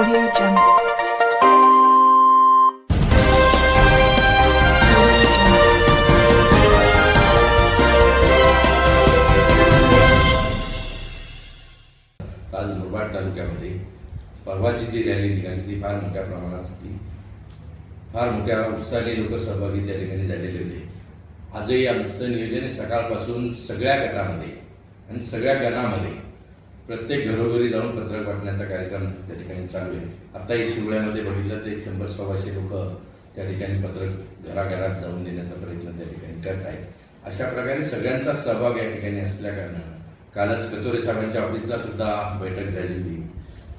audio jungle. काल मुरबाड तालुक्यामध्ये परवाची जी rally निघाली ती फार मोठ्या प्रमाणात होती फार मोठ्या लोक सहभागी त्या ठिकाणी झालेले होते आजही आमचं सकाळपासून सगळ्या गटामध्ये आणि सगळ्या गणामध्ये प्रत्येक घरोघरी जाऊन पत्रक वाटण्याचा कार्यक्रम त्या ठिकाणी चालू आहे. आताही शिवळ्यामध्ये बघितलं तर एक शंभर सव्वाशे लोक त्या ठिकाणी पत्रक घराघरात जाऊन देण्याचा प्रयत्न त्या ठिकाणी करत आहेत. अशा प्रकारे सगळ्यांचा सहभाग या ठिकाणी असल्या कारणानं कालच कचोरे साहेबांच्या ऑफिसला सुद्धा बैठक झालेली.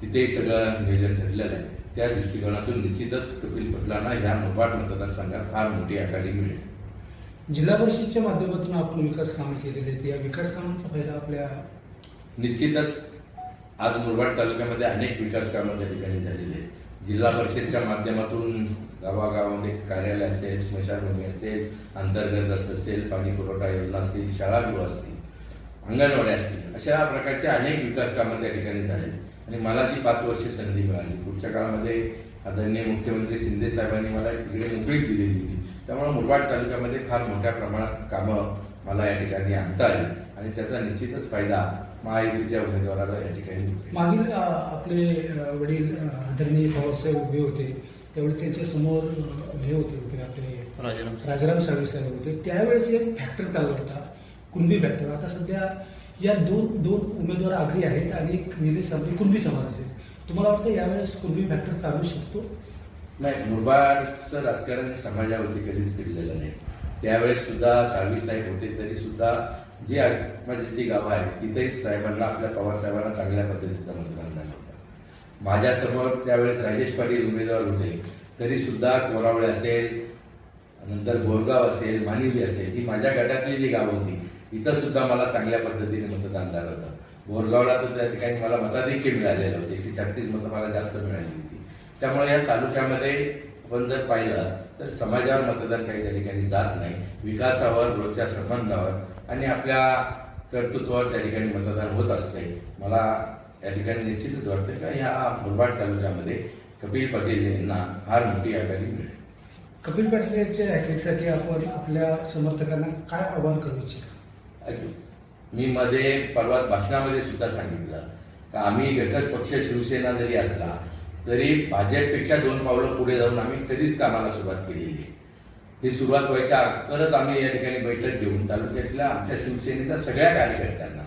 तिथेही सगळं नियोजन ठरलेलं आहे. त्या दृष्टिकोनातून निश्चितच कपिल पटलांना ह्या मुरबाड मतदारसंघात फार मोठी आघाडी मिळेल. जिल्हा परिषदच्या माध्यमातून आपण विकास कामे केलेले आहेत. या विकास कामांचा फायदा आपल्या निश्चितच आज मुरबाड तालुक्यामध्ये अनेक विकास कामं त्या ठिकाणी झालेली आहेत. जिल्हा परिषदच्या माध्यमातून गावागावामध्ये कार्यालय असेल स्मशानभूमी असेल अंतर्गत रस्ते असेल पाणी पुरवठा योजना असतील शाळागृह असतील अंगणवाड्या असतील अशा प्रकारचे अनेक विकास कामं त्या ठिकाणी झाले आणि मला ती पाच वर्ष संधी मिळाली पुढच्या काळामध्ये आदरणीय मुख्यमंत्री शिंदे साहेबांनी मला तिकडे मोकळीक दिलेली होती. त्यामुळे मुरबाड तालुक्यामध्ये फार मोठ्या प्रमाणात कामं मला या ठिकाणी आणता आली. आणि त्याचा निश्चितच फायदा महायुतीच्या उमेदवाराला या ठिकाणी. मागील आपले वडील आदरणीय पवारसाहेब उभे होते. त्यावेळी त्यांच्यासमोर हे होते उभे आपले राजाराम राजाराम साहेब होते. त्यावेळेस एक फॅक्टर चालू होता. कुणबी फॅक्टर आता सध्या या दोन दोन उमेदवार आघाडी आहेत आणि एक निलेश कुणबी समाजाचे तुम्हाला वाटतं यावेळेस कुणबी फॅक्टर चालू शकतो? नाही मुरबाडचं राजकारण समाजावरती कधीच फिरलेलं नाही. त्यावेळेस सुद्धा साळवी साहेब होते तरी सुद्धा जी माझी गावं आहेत तिथेही साहेबांना आपल्या पवार साहेबांना चांगल्या पद्धतीचं मतदान झालं होतं. माझ्यासमोर त्यावेळेस राजेश पाटील उमेदवार होते तरी सुद्धा कोरावळे असेल नंतर बोरगाव असेल मानिवली असेल ही माझ्या गटातली जी गावं होती इथं सुद्धा मला चांगल्या पद्धतीने मतदान झालं होतं. बोरगावला तर त्या ठिकाणी मला मताधिक्य मिळालेलं होतं एकशे छत्तीस मतं मला जास्त मिळाली होती. त्यामुळे या तालुक्यामध्ये आपण जर पाहिलं तर समाजावर मतदान काही त्या ठिकाणी जात नाही. विकासावर रोजच्या संबंधावर आणि आपल्या कर्तृत्वावर त्या ठिकाणी मतदान होत असते. मला या ठिकाणी निश्चितच वाटतं का या मुरबाड तालुक्यामध्ये कपिल पाटील यांना फार मोठी आघाडी मिळेल. कपिल पाटील यांच्या हॅकेटसाठी आपण आपल्या समर्थकांना काय आवाहन करू इच्छिता. मी मध्ये परवा भाषणामध्ये सुद्धा सांगितलं का आम्ही घटक पक्ष शिवसेना जरी असला तरी भाजपपेक्षा दोन पावलं पुढे जाऊन आम्ही कधीच कामाला सुरुवात केलेली आहे ही सुरुवात व्हायच्या अगोदरच आम्ही या ठिकाणी बैठक घेऊन तालुक्यातल्या आमच्या शिवसेनेच्या सगळ्या कार्यकर्त्यांना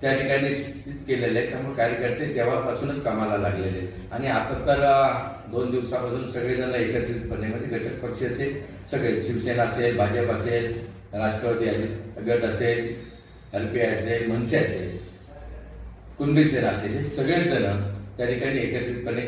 त्या ठिकाणी सूचित केलेले आहे त्यामुळे कार्यकर्ते तेव्हापासूनच कामाला लागलेले आहेत. आणि आता तर दोन दिवसापासून सगळेजण एकत्रितपणे म्हणजे घटक पक्षाचे सगळे शिवसेना असेल भाजप असेल राष्ट्रवादी अजित गट असेल एलपीआय असेल मनसे असेल कुणबी सेना असेल हे सगळेच जण त्या ठिकाणी एकत्रितपणे